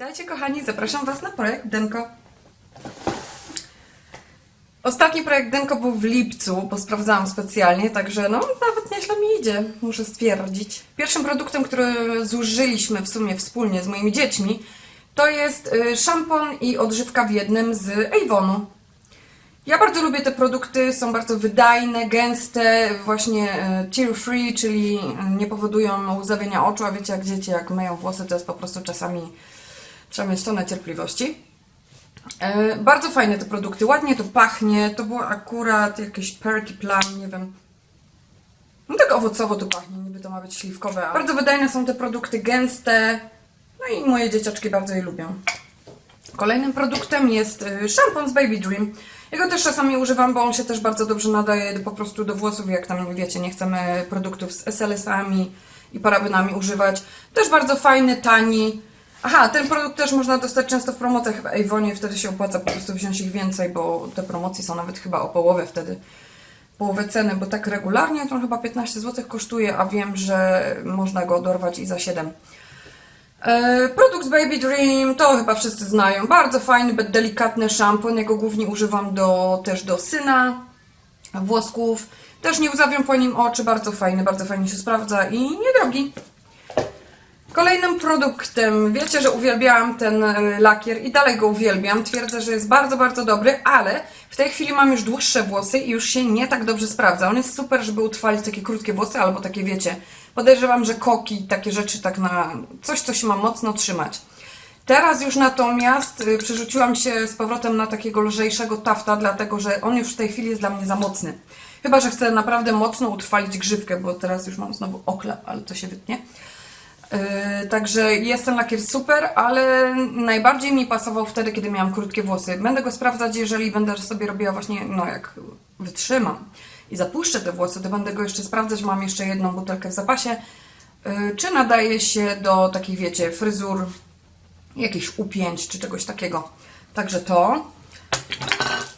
Witajcie kochani, zapraszam Was na projekt Denko. Ostatni projekt Denko był w lipcu, bo sprawdzałam specjalnie, także no nawet nieźle mi idzie, muszę stwierdzić. Pierwszym produktem, który zużyliśmy w sumie wspólnie z moimi dziećmi, to jest y, szampon i odżywka w jednym z Avonu. Ja bardzo lubię te produkty, są bardzo wydajne, gęste, właśnie e, tear free, czyli e, nie powodują łzawienia oczu, a wiecie jak dzieci jak myją włosy, to jest po prostu czasami trzeba mieć tonę cierpliwości. E, bardzo fajne te produkty, ładnie to pachnie, to było akurat jakieś perky plan, nie wiem. No tak owocowo to pachnie, niby to ma być śliwkowe. ale Bardzo wydajne są te produkty, gęste, no i moje dzieciaczki bardzo je lubią. Kolejnym produktem jest y, szampon z Baby Dream. Jego też czasami używam, bo on się też bardzo dobrze nadaje po prostu do włosów, jak tam wiecie, nie chcemy produktów z SLS-ami i parabenami używać. Też bardzo fajny, tani. Aha, ten produkt też można dostać często w promocjach w Avonie, wtedy się opłaca po prostu wziąć ich więcej, bo te promocje są nawet chyba o połowę wtedy. Połowę ceny, bo tak regularnie to on chyba 15 zł kosztuje, a wiem, że można go dorwać i za 7. E, Produkt z Baby Dream to chyba wszyscy znają. Bardzo fajny, delikatny szampon. Ja go głównie używam do, też do syna, włosków. Też nie łzawią po nim oczy. Bardzo fajny, bardzo fajnie się sprawdza i niedrogi. Kolejnym produktem, wiecie, że uwielbiałam ten e, lakier i dalej go uwielbiam. Twierdzę, że jest bardzo, bardzo dobry, ale w tej chwili mam już dłuższe włosy i już się nie tak dobrze sprawdza. On jest super, żeby utrwalić takie krótkie włosy albo takie, wiecie, podejrzewam, że koki, takie rzeczy tak na coś, co się ma mocno trzymać. Teraz już natomiast y, przerzuciłam się z powrotem na takiego lżejszego tafta, dlatego że on już w tej chwili jest dla mnie za mocny. Chyba, że chcę naprawdę mocno utrwalić grzywkę, bo teraz już mam znowu oklep, ale to się wytnie. Yy, także jest ten lakier super, ale najbardziej mi pasował wtedy, kiedy miałam krótkie włosy. Będę go sprawdzać, jeżeli będę sobie robiła właśnie, no jak wytrzymam i zapuszczę te włosy, to będę go jeszcze sprawdzać. Mam jeszcze jedną butelkę w zapasie. Yy, czy nadaje się do takich, wiecie, fryzur, jakichś upięć czy czegoś takiego. Także to.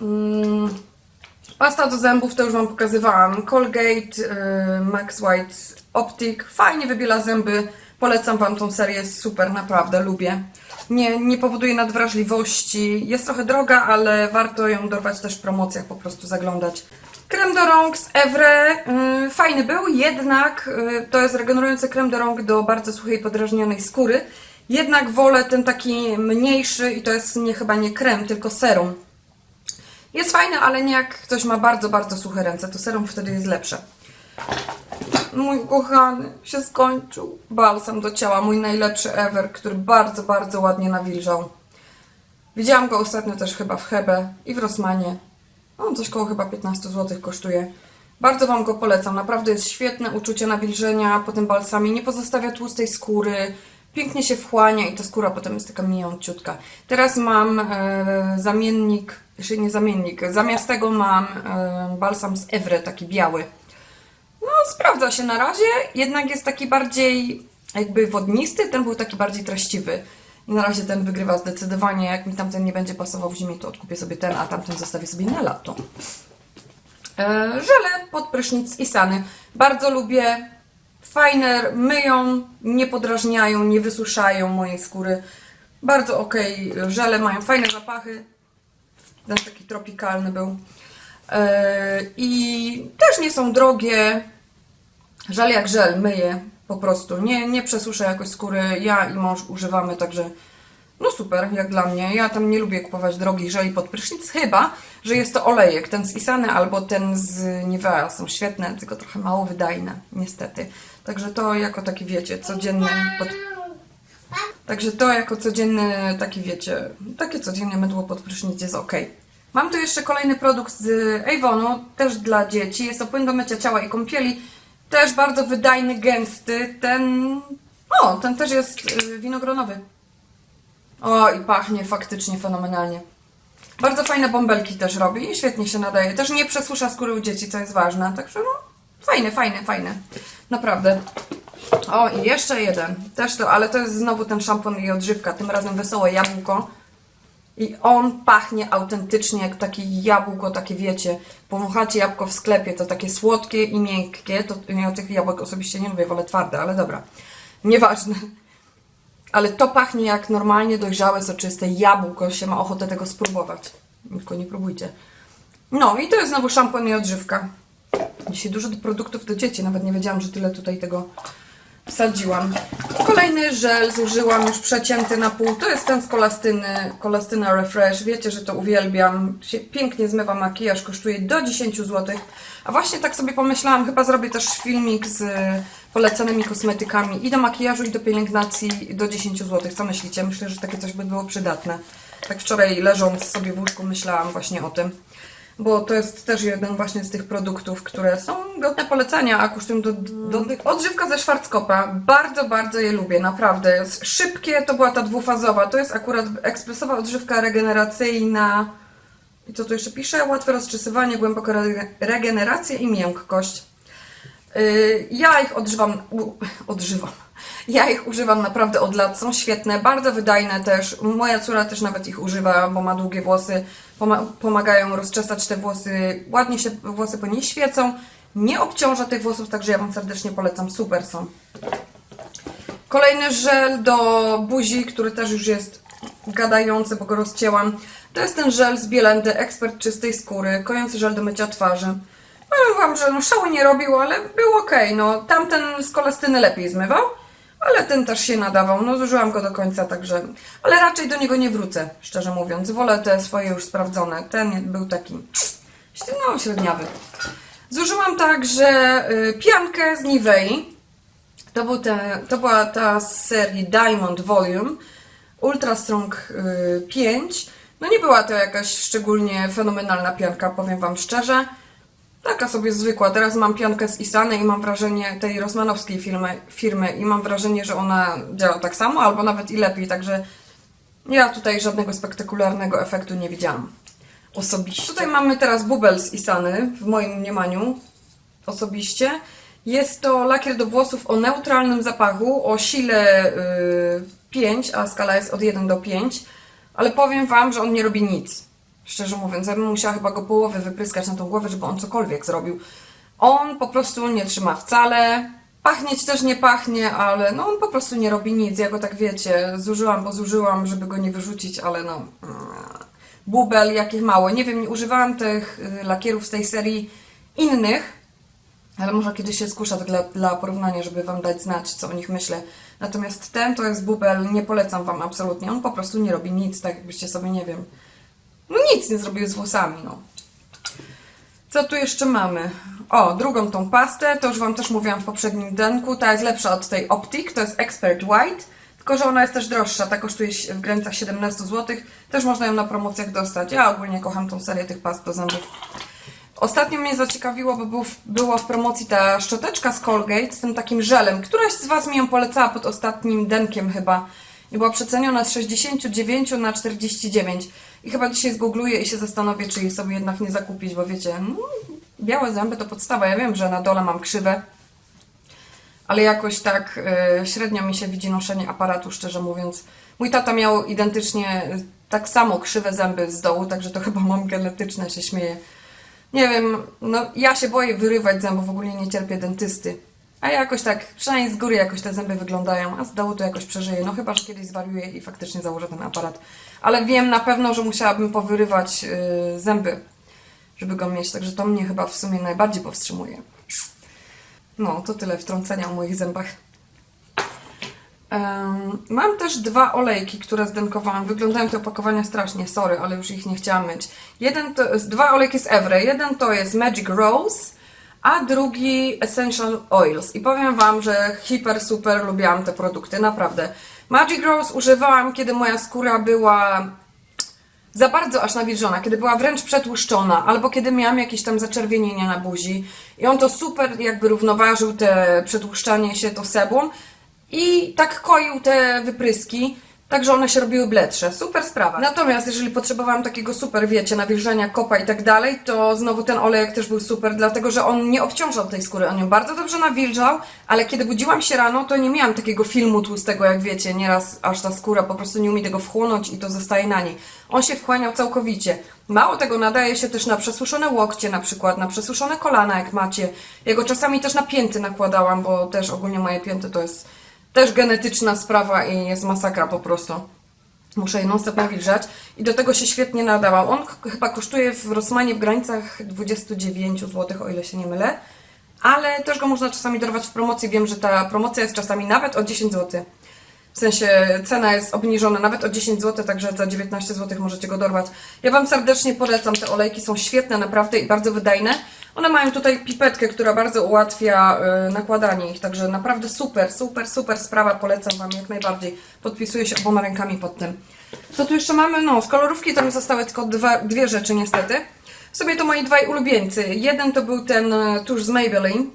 Mm, Pasta do zębów to już Wam pokazywałam. Colgate Max White Optic. Fajnie wybiela zęby. Polecam Wam tą serię, jest super, naprawdę lubię. Nie, nie powoduje nadwrażliwości. Jest trochę droga, ale warto ją dorwać też w promocjach, po prostu zaglądać. Krem do rąk z Evre. y, Fajny był, jednak y, to jest regenerujący krem do rąk do bardzo suchej, podrażnionej skóry. Jednak wolę ten taki mniejszy i to jest nie, chyba nie krem, tylko serum. Jest fajne, ale nie jak ktoś ma bardzo, bardzo suche ręce, to serum wtedy jest lepsze. Mój kochany się skończył. Balsam do ciała, mój najlepszy ever, który bardzo, bardzo ładnie nawilżał. Widziałam go ostatnio też chyba w Hebe i w Rossmanie. On coś koło chyba 15 zł kosztuje. Bardzo Wam go polecam. Naprawdę jest świetne uczucie nawilżenia po tym balsamie. Nie pozostawia tłustej skóry. Pięknie się wchłania i ta skóra potem jest taka mięciutka. Teraz mam e, zamiennik, jeszcze nie zamiennik, zamiast tego mam e, balsam z Evre, taki biały. Sprawdza się na razie, jednak jest taki bardziej jakby wodnisty, ten był taki bardziej treściwy. I na razie ten wygrywa zdecydowanie. Jak mi tamten nie będzie pasował w zimie, to odkupię sobie ten, a tamten zostawię sobie na lato. E, żele pod prysznic i sany. Bardzo lubię. Fajne, myją, nie podrażniają, nie wysuszają mojej skóry. Bardzo ok. Żele mają fajne zapachy. Ten taki tropikalny był. E, I też nie są drogie. Żel jak żel, myję po prostu. Nie, nie przesuszę jakoś skóry. Ja i mąż używamy, także no super, jak dla mnie. Ja tam nie lubię kupować drogich żeli pod prysznic, chyba, że jest to olejek. Ten z Isany albo ten z Nivea są świetne, tylko trochę mało wydajne, niestety. Także to jako taki, wiecie, codzienny... Pod... Także to jako codzienny, taki wiecie, takie codzienne mydło pod prysznic jest ok. Mam tu jeszcze kolejny produkt z Avonu, też dla dzieci. Jest to płyn do mycia ciała i kąpieli. Też bardzo wydajny, gęsty. Ten, o, ten też jest y, winogronowy. O, i pachnie faktycznie fenomenalnie. Bardzo fajne bąbelki też robi i świetnie się nadaje. Też nie przesusza skóry u dzieci, co jest ważne. Także no, fajne, fajne, fajne. Naprawdę. O, i jeszcze jeden. Też to, ale to jest znowu ten szampon i odżywka. Tym razem wesołe jabłko. I on pachnie autentycznie jak takie jabłko, takie wiecie, powąchacie jabłko w sklepie, to takie słodkie i miękkie, to ja tych jabłek osobiście nie lubię, wolę twarde, ale dobra, nieważne. Ale to pachnie jak normalnie dojrzałe, soczyste jabłko, się ma ochotę tego spróbować. Tylko nie próbujcie. No i to jest znowu szampon i odżywka. Dzisiaj dużo produktów do dzieci, nawet nie wiedziałam, że tyle tutaj tego wsadziłam. Kolejny żel zużyłam już przecięty na pół. To jest ten z kolastyny, kolastyna Refresh. Wiecie, że to uwielbiam. Pięknie zmywa makijaż, kosztuje do 10 zł. A właśnie tak sobie pomyślałam, chyba zrobię też filmik z polecanymi kosmetykami i do makijażu, i do pielęgnacji do 10 zł. Co myślicie? Myślę, że takie coś by było przydatne. Tak wczoraj leżąc sobie w łóżku myślałam właśnie o tym bo to jest też jeden właśnie z tych produktów, które są godne polecenia, a kosztują do, do, do Odżywka ze Schwarzkopa. Bardzo, bardzo je lubię, naprawdę. Jest szybkie, to była ta dwufazowa. To jest akurat ekspresowa odżywka regeneracyjna. I co tu jeszcze pisze? Łatwe rozczesywanie, głęboka re- regeneracja i miękkość. Yy, Ja ich odżywam, odżywam. Ja ich używam naprawdę od lat, są świetne, bardzo wydajne też. Moja córa też nawet ich używa, bo ma długie włosy, Poma- pomagają rozczesać te włosy, ładnie się włosy po niej świecą, nie obciąża tych włosów, także ja Wam serdecznie polecam, super są. Kolejny żel do buzi, który też już jest gadający, bo go rozcięłam. To jest ten żel z Bielendy, ekspert czystej skóry, kojący żel do mycia twarzy. Powiem Wam, że no szału nie robił, ale był ok. No, tamten z kolastyny lepiej zmywał, ale ten też się nadawał. No, zużyłam go do końca, także... Ale raczej do niego nie wrócę, szczerze mówiąc. Wolę te swoje już sprawdzone. Ten był taki, no, średniawy. Zużyłam także y, piankę z Nivei. To, był te, to była ta z serii Diamond Volume Ultra Strong y, 5. No nie była to jakaś szczególnie fenomenalna pianka, powiem Wam szczerze. Taka sobie zwykła. Teraz mam piankę z Isany i mam wrażenie tej rosmanowskiej firmy, firmy i mam wrażenie, że ona działa tak samo albo nawet i lepiej, także ja tutaj żadnego spektakularnego efektu nie widziałam. Osobiście. Tutaj mamy teraz bubel z Isany, w moim mniemaniu osobiście. Jest to lakier do włosów o neutralnym zapachu, o sile y, 5, a skala jest od 1 do 5, ale powiem Wam, że on nie robi nic. Szczerze mówiąc, ja bym musiała chyba go połowę wypryskać na tą głowę, żeby on cokolwiek zrobił. On po prostu nie trzyma wcale, pachnieć też nie pachnie, ale no on po prostu nie robi nic. Ja go tak wiecie, zużyłam, bo zużyłam, żeby go nie wyrzucić, ale no... mm, Bubel, jakich mało. Nie wiem, nie używałam tych y, lakierów z tej serii innych, ale może kiedyś się skuszę tak dla, dla porównania, żeby Wam dać znać, co o nich myślę. Natomiast ten to jest bubel, nie polecam Wam absolutnie. On po prostu nie robi nic, tak jakbyście sobie, nie wiem, no nic nie zrobił z włosami, no. Co tu jeszcze mamy? O, drugą tą pastę, to już Wam też mówiłam w poprzednim denku. Ta jest lepsza od tej Optic, to jest Expert White, tylko że ona jest też droższa, ta kosztuje w granicach 17 zł. Też można ją na promocjach dostać. Ja ogólnie kocham tą serię tych past do zębów. Ostatnio mnie zaciekawiło, bo był, była w promocji ta szczoteczka z Colgate z tym takim żelem. Któraś z Was mi ją polecała pod ostatnim denkiem chyba. I była przeceniona z 69 na 49. I chyba dzisiaj zgoogluję i się zastanowię, czy jej sobie jednak nie zakupić, bo wiecie, no, białe zęby to podstawa. Ja wiem, że na dole mam krzywe, ale jakoś tak y, średnio mi się widzi noszenie aparatu, szczerze mówiąc. Mój tata miał identycznie y, tak samo krzywe zęby z dołu, także to chyba mam genetyczne, się śmieję. Nie wiem, no ja się boję wyrywać zębów, w ogóle nie cierpię dentysty. A jakoś tak, przynajmniej z góry jakoś te zęby wyglądają, a z dołu to jakoś przeżyję. No chyba, że kiedyś zwariuję i faktycznie założę ten aparat. Ale wiem na pewno, że musiałabym powyrywać y, zęby, żeby go mieć, także to mnie chyba w sumie najbardziej powstrzymuje. No, to tyle wtrącenia o moich zębach. Mam też dwa olejki, które zdenkowałam. Wyglądają te opakowania strasznie, sorry, ale już ich nie chciałam mieć. Jeden to dwa olejki z Evre. Jeden to jest Magic Rose, a drugi Essential Oils. I powiem Wam, że hiper, super lubiłam te produkty, naprawdę. Magic Rose używałam, kiedy moja skóra była za bardzo aż nawilżona, kiedy była wręcz przetłuszczona, albo kiedy miałam jakieś tam zaczerwienienia na buzi. I on to super jakby równoważył te przetłuszczanie się, to sebum i tak koił te wypryski, tak że one się robiły bledsze. Super sprawa. Natomiast jeżeli potrzebowałam takiego super, wiecie, nawilżania kopa i tak dalej, to znowu ten olejek też był super, dlatego że on nie obciążał tej skóry. On ją bardzo dobrze nawilżał, ale kiedy budziłam się rano, to nie miałam takiego filmu tłustego, jak wiecie, nieraz aż ta skóra po prostu nie umie tego wchłonąć i to zostaje na niej. On się wchłaniał całkowicie. Mało tego, nadaje się też na przesuszone łokcie na przykład, na przesuszone kolana, jak macie. Ja go czasami też na pięty nakładałam, bo też ogólnie moje pięty to jest Też genetyczna sprawa i jest masakra po prostu. Muszę je non-stop nawilżać i do tego się świetnie nadałam. On ch- chyba kosztuje w Rossmanie w granicach 29 zł, o ile się nie mylę. Ale też go można czasami dorwać w promocji. Wiem, że ta promocja jest czasami nawet o 10 zł. W sensie cena jest obniżona nawet o 10 zł, także za 19 zł możecie go dorwać. Ja Wam serdecznie polecam, te olejki są świetne naprawdę i bardzo wydajne. One mają tutaj pipetkę, która bardzo ułatwia y, nakładanie ich, także naprawdę super, super, super sprawa, polecam Wam jak najbardziej. Podpisuję się oboma rękami pod tym. Co tu jeszcze mamy? No, z kolorówki to mi zostały tylko dwa, dwie rzeczy niestety. W sobie to moi dwaj ulubieńcy. Jeden to był ten y, tusz z Maybelline,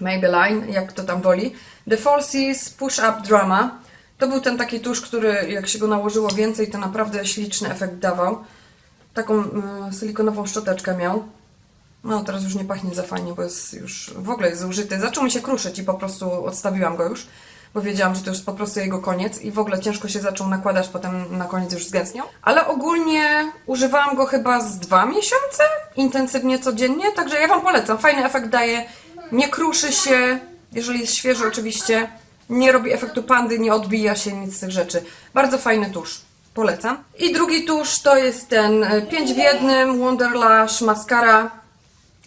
Maybelline, jak to tam woli. The Falsies Push Up Drama. To był ten taki tusz, który jak się go nałożyło więcej, to naprawdę śliczny efekt dawał. Taką y, silikonową szczoteczkę miał. No teraz już nie pachnie za fajnie, bo jest już w ogóle jest zużyty. Zaczął mi się kruszyć i po prostu odstawiłam go już, bo wiedziałam, że to już po prostu jego koniec i w ogóle ciężko się zaczął nakładać, potem na koniec już zgęstniał. Ale ogólnie używałam go chyba z dwa miesiące, intensywnie codziennie, także ja Wam polecam. Fajny efekt daje, nie kruszy się, jeżeli jest świeży oczywiście, nie robi efektu pandy, nie odbija się nic z tych rzeczy. Bardzo fajny tusz. Polecam. I drugi tusz to jest ten 5 w jednym Wonderlash Mascara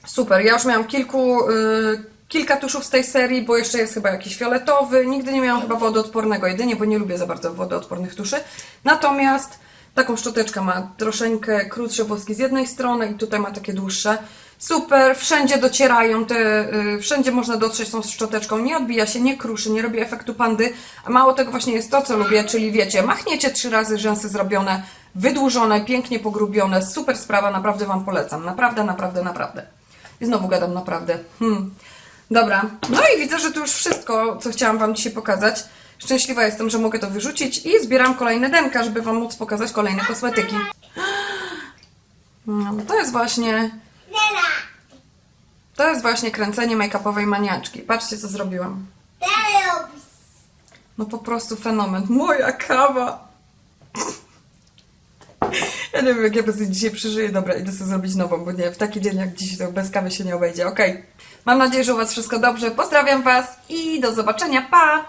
Super, ja już miałam kilku, y, kilka tuszów z tej serii, bo jeszcze jest chyba jakiś fioletowy. Nigdy nie miałam chyba wodoodpornego jedynie, bo nie lubię za bardzo wodoodpornych tuszy. Natomiast taką szczoteczkę ma troszeczkę krótsze włoski z jednej strony i tutaj ma takie dłuższe. Super, wszędzie docierają te, y, wszędzie można dotrzeć tą szczoteczką, nie odbija się, nie kruszy, nie robi efektu pandy, a mało tego właśnie jest to, co lubię, czyli wiecie, machniecie trzy razy rzęsy zrobione, wydłużone, pięknie pogrubione, super sprawa, naprawdę Wam polecam, naprawdę, naprawdę, naprawdę. I znowu gadam naprawdę. Hmm. Dobra. No i widzę, że to już wszystko, co chciałam Wam dzisiaj pokazać. Szczęśliwa jestem, że mogę to wyrzucić i zbieram kolejne denka, żeby Wam móc pokazać kolejne kosmetyki. No, to jest właśnie... To jest właśnie kręcenie make-upowej maniaczki. Patrzcie, co zrobiłam. No po prostu fenomen. Moja kawa! Ja nie wiem, jak ja bez niej dzisiaj przeżyję. Dobra, idę sobie zrobić nową, bo nie, w taki dzień jak dziś to bez kawy się nie obejdzie. Okej. Mam nadzieję, że u Was wszystko dobrze. Pozdrawiam Was i do zobaczenia. Pa!